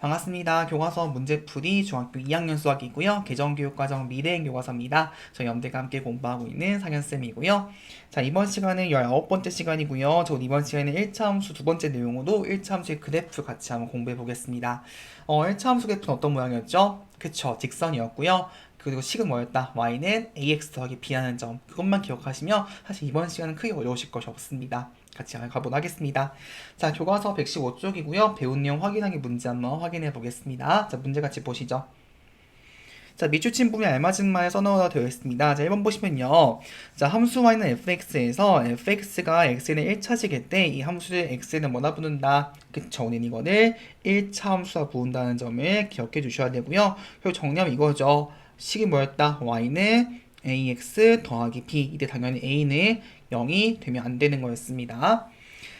반갑습니다. 교과서 문제풀이 중학교 2학년 수학이고요. 개정교육과정 미래행 교과서입니다. 저희 염대가 함께 공부하고 있는 상현쌤이고요. 자, 이번 시간은 19번째 시간이고요. 저 이번 시간에는 1차 함수 두 번째 내용으로 1차 함수의 그래프 같이 한번 공부해 보겠습니다. 어, 1차 함수 그래프는 어떤 모양이었죠? 그쵸, 직선이었고요. 그리고 식은 뭐였다? y는 ax 더하기 b라는 점. 그것만 기억하시면 사실 이번 시간은 크게 어려우실 것이 없습니다. 같이 가보도록 하겠습니다. 자, 교과서 115쪽이고요. 배운 내용 확인하기 문제 한번 확인해 보겠습니다. 자, 문제 같이 보시죠. 자, 밑줄친 부분에 알맞은 말 써넣어 되어 있습니다. 자, 1번 보시면요. 자, 함수 y는 fx에서 fx가 x는 1차식일 때 이 함수를 x는 뭐나 부른다? 그쵸, 우리는 이거를 1차 함수와 부른다는 점을 기억해 주셔야 되고요. 그리고 정리하면 이거죠. 식이 뭐였다? y는 ax 더하기 b. 이때 당연히 a는 0이 되면 안 되는 거였습니다.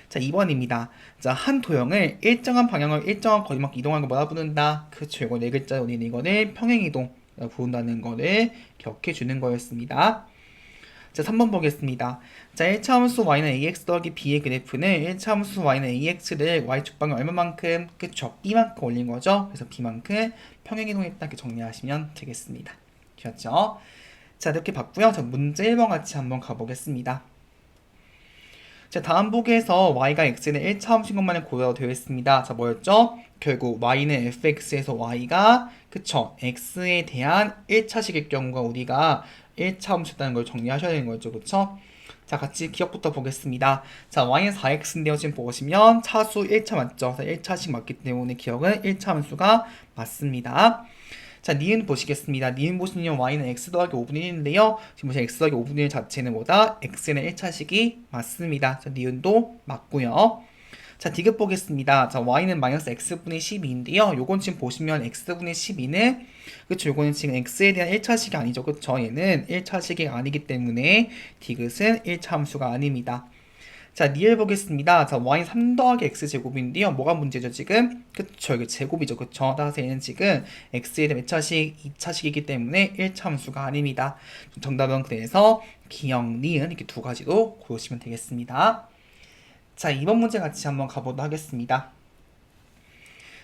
자, 2번입니다. 자, 한 도형을 일정한 방향을 일정한 거리만큼 이동하는 걸 뭐라 부른다? 그쵸, 이거 네 글자 우리는 이거를 평행이동 부른다는 거를 기억해 주는 거였습니다. 자, 3번 보겠습니다. 자, 1차 함수 y는 ax 더하기 b의 그래프는 1차 함수 y는 ax를 y축 방향 얼마만큼? 그쵸, b만큼 올린 거죠. 그래서 b만큼 평행이동했다 이렇게 정리하시면 되겠습니다. 되었죠? 자, 이렇게 봤고요. 자, 문제 1번 같이 한번 가보겠습니다. 자, 다음 보기에서 y가 x는 1차 함수인 것만을 고려가 되어 있습니다. 자, 뭐였죠? 결국 y는 fx에서 y가 그쵸 x에 대한 1차식일 경우가 우리가 1차 함수였다는 걸 정리하셔야 되는 거죠. 그쵸? 자, 같이 기억부터 보겠습니다. 자, y는 4x인데요. 지금 보시면 차수 1차 맞죠? 1차식 맞기 때문에 기억은 1차 함수가 맞습니다. 자, 니은 보시겠습니다. 니은 보시면 y는 x 더하기 5분의 1인데요. 지금 보시면 x 더하기 5분의 1 자체는 뭐다? x는 1차식이 맞습니다. 자, 니은도 맞고요. 자, 디귿 보겠습니다. 자, y는 마이너스 x분의 12인데요. 요건 지금 보시면 x분의 12는 그쵸, 요거는 지금 x에 대한 1차식이 아니죠. 그쵸, 얘는 1차식이 아니기 때문에 디귿은 1차 함수가 아닙니다. 자, 니을 보겠습니다. 자, y 3 더하기 x 제곱인데요. 뭐가 문제죠, 지금? 그쵸, 이게 제곱이죠, 그쵸? 따라서 얘는 지금 x에 대한 1차식, 2차식이기 때문에 1차 함수가 아닙니다. 정답은 그래서 기억, 니은 이렇게 두 가지로 고르시면 되겠습니다. 자, 이번 문제 같이 한번 가보도록 하겠습니다.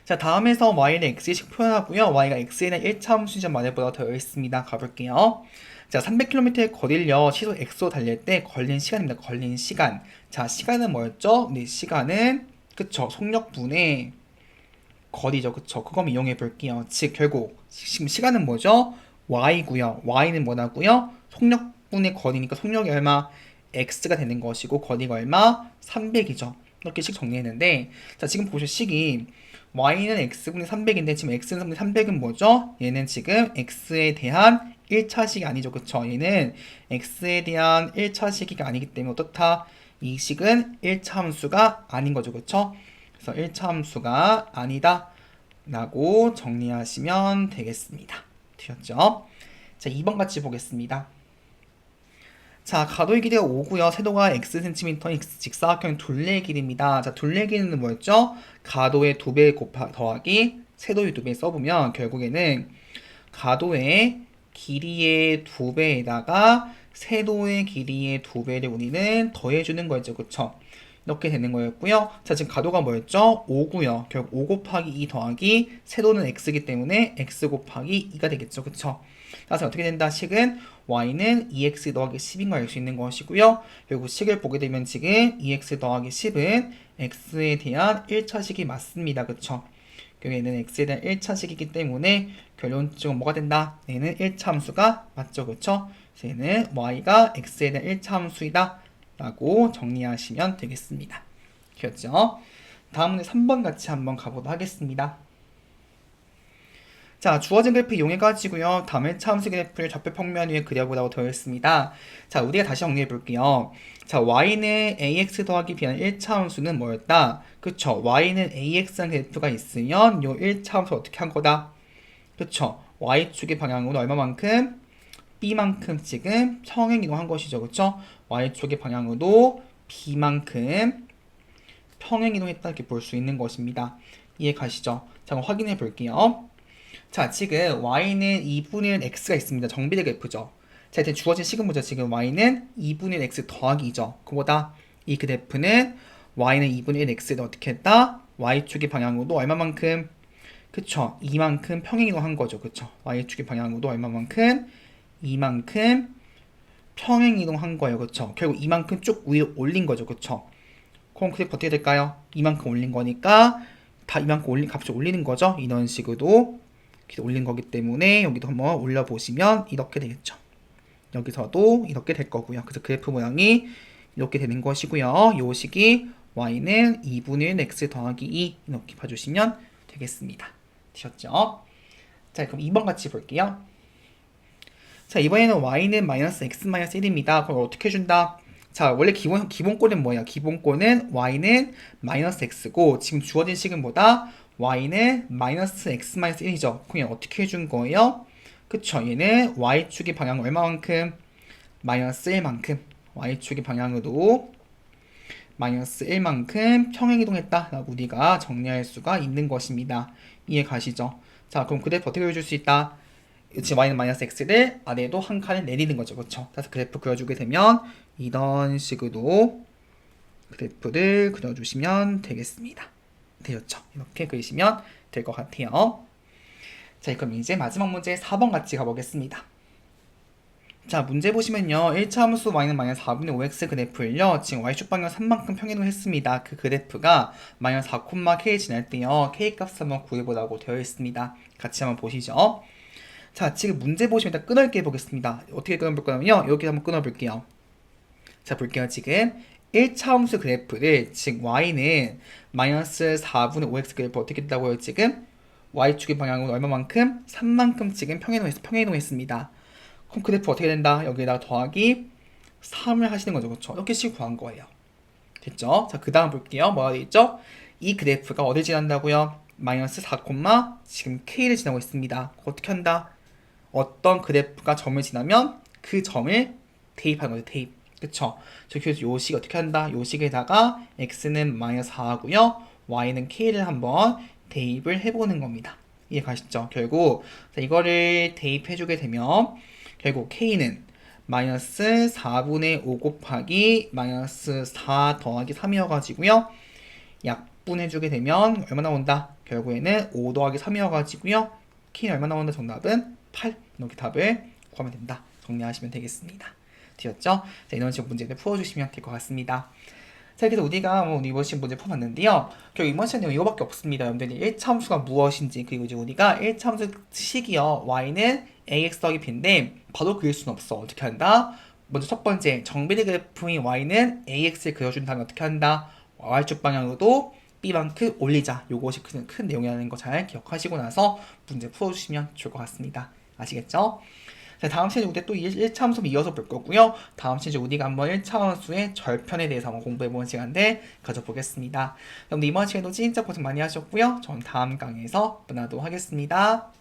자, 다음에서 y는 x식 표현하고요. y가 x에 대한 1차 함수점 말해보다 되어 있습니다. 가볼게요. 자, 300km의 거리를요, 시속 x로 달릴 때 걸린 시간입니다. 걸린 시간. 자, 시간은 뭐였죠? 네, 시간은, 그쵸, 속력분의 거리죠. 그쵸. 그거 이용해 볼게요. 즉, 결국, 지금 시간은 뭐죠? y고요 y는 뭐라고요? 속력분의 거리니까 속력이 얼마? x가 되는 것이고, 거리가 얼마? 300이죠. 이렇게 식 정리했는데, 자, 지금 보실 식이, y는 x분의 300인데, 지금 x는 300은 뭐죠? 얘는 지금 x에 대한 1차식이 아니죠. 그쵸? 얘는 x에 대한 1차식이 아니기 때문에 어떻다? 이 식은 1차 함수가 아닌 거죠. 그쵸? 그래서 1차 함수가 아니다. 라고 정리하시면 되겠습니다. 되었죠? 자, 2번 같이 보겠습니다. 자, 가로의 길이가 5고요. 세도가 x 센티미터인 직사각형 둘레의 길이입니다. 자, 둘레 길이는 뭐였죠? 가도의 2배 곱하 더하기 세도의 2배 써보면 결국에는 가도의 길이의 2배에다가 세도의 길이의 2배를 우리는 더해주는 거죠. 그쵸? 이렇게 되는 거였고요. 자, 지금 가도가 뭐였죠? 5고요. 결국 5 곱하기 2 더하기 세도는 x이기 때문에 x 곱하기 2가 되겠죠. 그쵸? 따라서 어떻게 된다? 식은 y는 2x 더하기 10인 걸 알 수 있는 것이고요. 그리고 식을 보게 되면 지금 2x 더하기 10은 x에 대한 1차식이 맞습니다. 그쵸? 얘는 x에 대한 1차식이기 때문에 결론적으로 뭐가 된다? 얘는 1차 함수가 맞죠. 그쵸? 얘는 y가 x에 대한 1차 함수이다. 라고 정리하시면 되겠습니다. 되었죠? 다음 문제 3번 같이 한번 가보도록 하겠습니다. 자, 주어진 그래프 이용해가지고요. 다음에 차함수 그래프를 좌표 평면 위에 그려보라고 되어 있습니다. 자, 우리가 다시 정리해 볼게요. 자, y는 ax 더하기 b는 1차 함수는 뭐였다? 그쵸? y는 ax라는 그래프가 있으면 요 1차 함수 어떻게 한 거다? 그쵸? y축의 방향으로 얼마만큼? b만큼 지금 평행 이동한 것이죠. 그쵸? y축의 방향으로 b만큼 평행 이동했다 이렇게 볼 수 있는 것입니다. 이해 가시죠? 자, 확인해 볼게요. 자, 지금 y는 2분의 1 x가 있습니다. 정비례 그래프죠. 자, 이제 주어진 식은 뭐죠? 지금 y는 2분의 1 x 더하기 2죠. 그보다 이 그래프는 y는 2분의 1 x를 어떻게 했다? y축의 방향으로 얼마만큼? 그쵸. 이만큼 평행이동 한 거죠. 그쵸. y축의 방향으로 얼마만큼? 이만큼 평행이동 한 거예요. 그쵸. 결국 이만큼 쭉 위로 올린 거죠. 그쵸. 그럼 그래프 어떻게 될까요? 이만큼 올린 거니까 다 이만큼 올린 값을 올리는 거죠. 이런 식으로 이렇게 올린 거기 때문에 여기도 한번 올려보시면 이렇게 되겠죠. 여기서도 이렇게 될 거고요. 그래서 그래프 모양이 이렇게 되는 것이고요. 요 식이 y는 2분의 1 x 더하기 2 이렇게 봐주시면 되겠습니다. 되셨죠? 자, 그럼 2번 같이 볼게요. 자, 이번에는 y는 마이너스 x 마이너스 1입니다. 그럼 어떻게 해준다? 자, 원래 기본, 기본꼴은 뭐예요? 기본꼴은 y는 마이너스 x고, 지금 주어진 식은 뭐다? Y는 마이너스 x 마이너스 1이죠. 그럼 어떻게 해준 거예요? 그쵸, 얘는 y축의 방향 얼마만큼? 마이너스 1만큼. y축의 방향으로 마이너스 1만큼 평행이동했다라고 우리가 정리할 수가 있는 것입니다. 이해 가시죠? 자, 그럼 그래프 어떻게 그려줄 수 있다? 지금 y는 마이너스 x를 아래도 한 칸을 내리는 거죠. 그렇죠? 그래서 그래프 그려주게 되면 이런 식으로 그래프를 그려주시면 되겠습니다. 되셨죠? 이렇게 그리시면 될 것 같아요. 자, 그럼 이제 마지막 문제 4번 같이 가보겠습니다. 자, 문제 보시면요. 1차 함수 y는 마이너스 4분의 5x 그래프를요. 지금 y축 방향 3만큼 평행을 했습니다. 그 그래프가 마이너스 4,k 지날 때요. k 값 한번 구해보라고 되어 있습니다. 같이 한번 보시죠. 자, 지금 문제 보시면 일단 끊어볼게 보겠습니다. 어떻게 끊어볼 거냐면요. 여기 한번 끊어볼게요. 자, 볼게요. 지금 1차 함수 그래프를 즉 y는 마이너스 4분의 5x 그래프 어떻게 됐다고요? 지금 y축의 방향으로 얼마만큼? 3만큼 지금 평행이동했, 평행이동했습니다. 그럼 그래프 어떻게 된다? 여기에다 더하기 3을 하시는 거죠. 그렇죠? 이렇게 식 구한 거예요. 됐죠? 자, 그 다음 볼게요. 뭐가 되어 있죠? 이 그래프가 어디 지난다고요? 마이너스 4, 지금 K를 지나고 있습니다. 어떻게 한다? 어떤 그래프가 점을 지나면 그 점을 대입하는 거죠. 대입. 그쵸? 저 그래서 요식 어떻게 한다? 요식에다가 x는 마이너스 4하고요. y는 k를 한번 대입을 해보는 겁니다. 이해 가시죠? 결국 자, 이거를 대입해주게 되면 결국 k는 마이너스 4분의 5 곱하기 마이너스 4 더하기 3이어가지고요. 약분해주게 되면 얼마 나온다? 결국에는 5 더하기 3이어가지고요. k는 얼마 나온다? 정답은 8 이렇게 답을 구하면 된다. 정리하시면 되겠습니다. 되었죠? 자, 이런 식으로 문제를 풀어주시면 될 것 같습니다. 자, 그래서 우리가 뭐 이번 시험 문제 풀어봤는데요. 결국 이번 시험 내용 이거밖에 없습니다. 여러분들이 1차 함수가 무엇인지 그리고 이제 우리가 1차 함수 식이요. y는 ax 더하기 b인데 바로 그릴 수는 없어. 어떻게 한다? 먼저 첫 번째 정비례 그래프인 y는 ax를 그려준 다음에 어떻게 한다? y축 방향으로도 b만큼 올리자. 요것이 큰, 큰 내용이라는 거 잘 기억하시고 나서 문제 풀어주시면 좋을 것 같습니다. 아시겠죠? 자, 다음 시간에 우리 또 1차 함수 이어서 볼 거고요. 다음 시간에 우리가 한번 1차 함수의 절편에 대해서 한번 공부해보는 시간들 가져보겠습니다. 여러분 이번 시간에도 진짜 고생 많이 하셨고요. 저는 다음 강의에서 만나도록 하겠습니다.